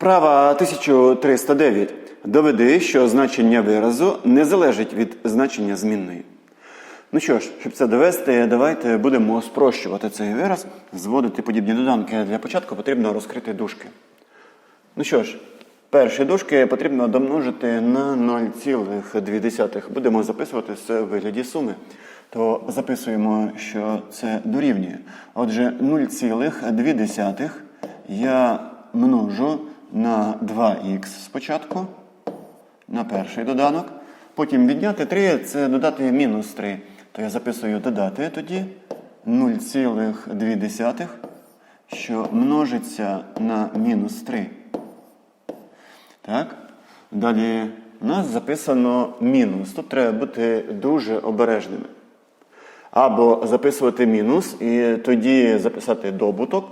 Вправа 1309. Доведи, що значення виразу не залежить від значення змінної. Ну що ж, щоб це довести, давайте будемо спрощувати цей вираз, зводити подібні доданки. Для початку потрібно розкрити дужки. Ну що ж, перші дужки потрібно домножити на 0,2. Будемо записувати у вигляді суми. То записуємо, що це дорівнює. Отже, 0,2 я множу на 2х спочатку, на перший доданок. Потім відняти 3 це додати мінус 3. То я записую додати тоді 0,2, що множиться на мінус 3. Так? Далі у нас записано мінус. Тут треба бути дуже обережними. Або записувати мінус і тоді записати добуток,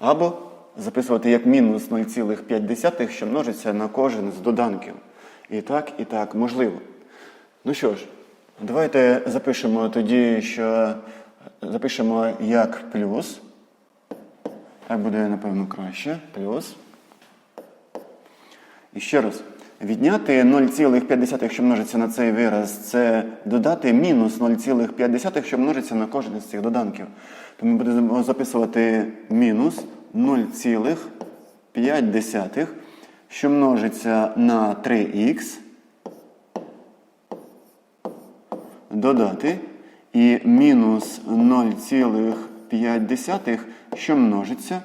або записувати як мінус 0,5, що множиться на кожен з доданків. І так, і так можливо. Ну що ж, давайте запишемо тоді, що запишемо як плюс. Так буде, напевно, краще. Плюс. І ще раз. Відняти 0,5, що множиться на цей вираз, це додати мінус 0,5, що множиться на кожен з цих доданків. То ми будемо записувати мінус 0,5, що множиться на 3х, додати і мінус 0,5, що множиться.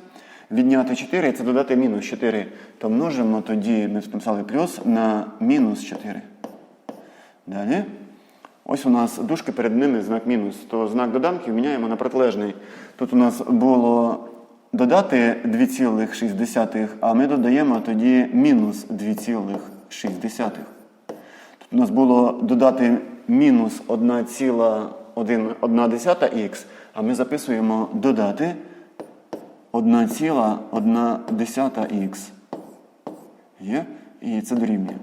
Відняти 4 це додати мінус 4. То множимо тоді, ми написали плюс на мінус 4. Далі. Ось у нас дужки перед ними знак мінус. То знак доданків міняємо на протилежний. Тут у нас було додати 2,6, а ми додаємо тоді мінус 2,6. Тут у нас було додати мінус 1,1х, а ми записуємо додати 1,1х. Є? І це дорівнює.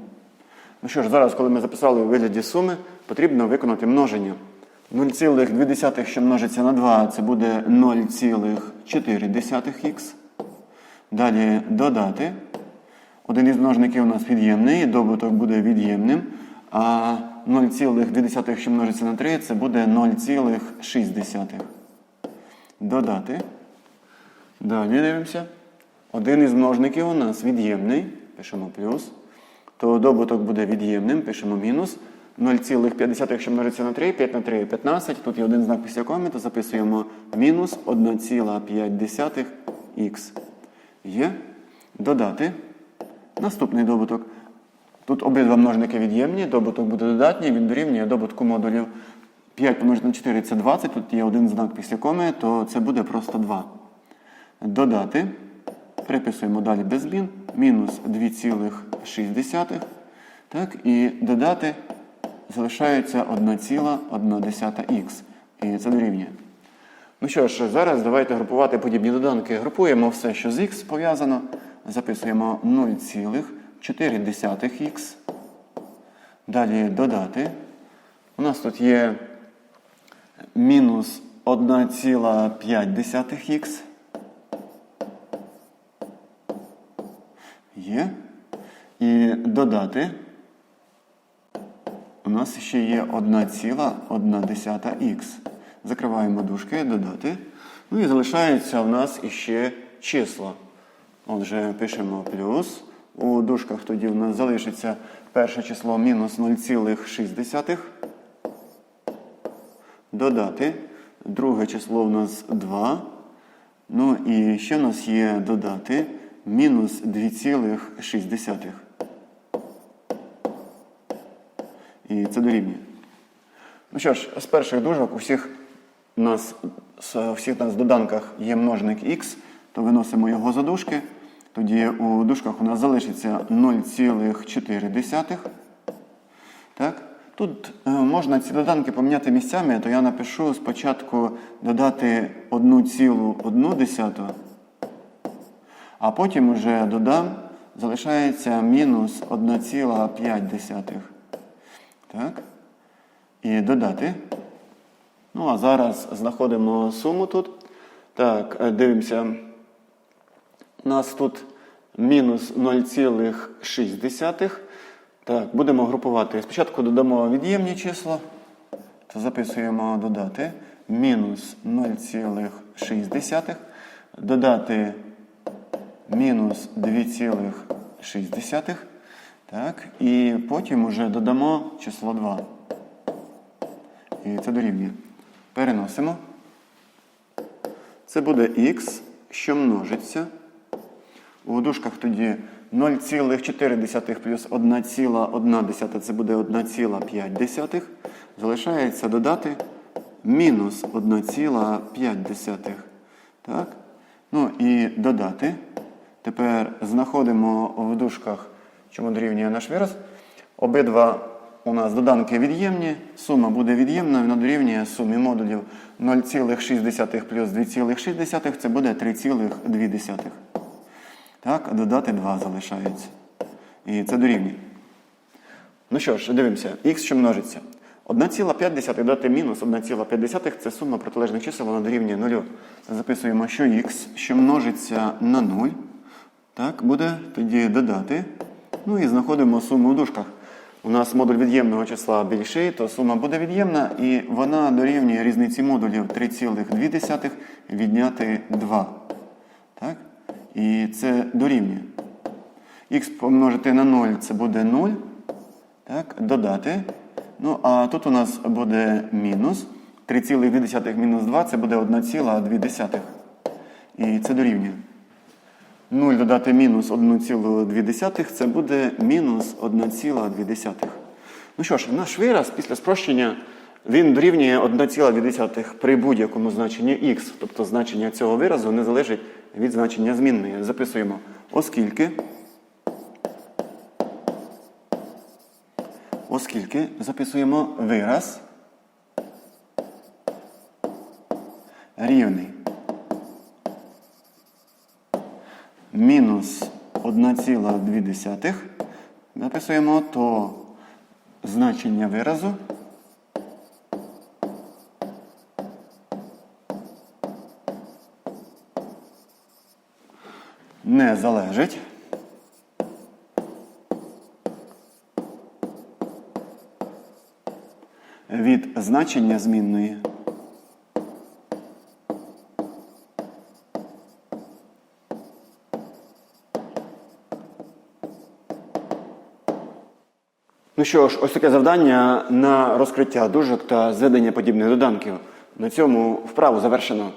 Ну що ж, зараз, коли ми записали у вигляді суми, потрібно виконати множення. 0,2, що множиться на 2, це буде 0,4х. Далі додати. Один із множників у нас від'ємний, добуток буде від'ємним. А 0,2, що множиться на 3, це буде 0,6. Додати. Далі дивимося. Один із множників у нас від'ємний, пишемо плюс. То добуток буде від'ємним, пишемо мінус. 0,5, якщо множиться на 3, 5 на 3 15. Тут є один знак після коми, то записуємо мінус 1,5х. Є. Додати. Наступний добуток. Тут обидва множники від'ємні, добуток буде додатній, він дорівнює добутку модулів 5 помножити на 4 це 20. Тут є один знак після коми, то це буде просто 2. Додати. Переписуємо далі без змін. Мінус 2,6. Так, І додати залишається 1,1х. І це дорівнює. Ну що ж, зараз давайте групувати подібні доданки. Групуємо все, що з х пов'язано. Записуємо 0,4х. Далі додати. У нас тут є мінус 1,5х. Є. І додати. У нас ще є 1,1х. Закриваємо дужки, додати. Ну і залишається в нас іще числа. Отже, пишемо плюс. У дужках тоді у нас залишиться перше число мінус 0,6. Додати. Друге число у нас 2. Ну і ще в нас є додати мінус 2,6. Це дорівнює. Ну що ж, з перших дужок у всіх нас, всіх нас доданках є множник х, то виносимо його за дужки. Тоді у дужках у нас залишиться 0,4. Так? Тут е, можна ці доданки поміняти місцями, то я напишу спочатку додати 1,1, а потім вже додам, залишається мінус 1,5. Так. І додати. Ну, а зараз знаходимо суму тут. Так, е, дивимося. У нас тут мінус 0,6. Так, будемо групувати. Спочатку додамо від'ємні числа. То записуємо додати мінус 0,6. Додати мінус 2,6. Так, і потім уже додамо число 2. І це дорівнює. Переносимо. Це буде х, що множиться. У дужках тоді 0,4 плюс 1,1 це буде 1,5. Залишається додати мінус 1,5. Так? Ну і додати. Тепер знаходимо в дужках, чому дорівнює наш вираз. Обидва у нас доданки від'ємні, сума буде від'ємна, вона дорівнює сумі модулів 0,6 плюс 2,6, це буде 3,2. Так, додати 2 залишається. І це дорівнює. Ну що ж, дивимося. Х що множиться. 1,5 додати мінус 1,5 це сума протилежних чисел, вона дорівнює 0. Записуємо, що х, що множиться на 0. Так, буде тоді додати. Ну і знаходимо суму в дужках. У нас модуль від'ємного числа більший, то сума буде від'ємна, і вона дорівнює різниці модулів 3,2 відняти 2. Так? І це дорівнює. Х помножити на 0 це буде 0. Так, додати. Ну, а тут у нас буде мінус. 3,2 мінус 2 це буде 1,2. І це дорівнює. 0 додати мінус 1,2 це буде мінус 1,2. Ну що ж, наш вираз після спрощення він дорівнює 1,2 при будь-якому значенні х. Тобто значення цього виразу не залежить від значення змінної. Записуємо, оскільки. Оскільки записуємо вираз рівний мінус 1,2 записуємо, то значення виразу. Не залежить. Від значення змінної. Ну що ж, ось таке завдання на розкриття дужок та зведення подібних доданків. На цьому вправу завершено.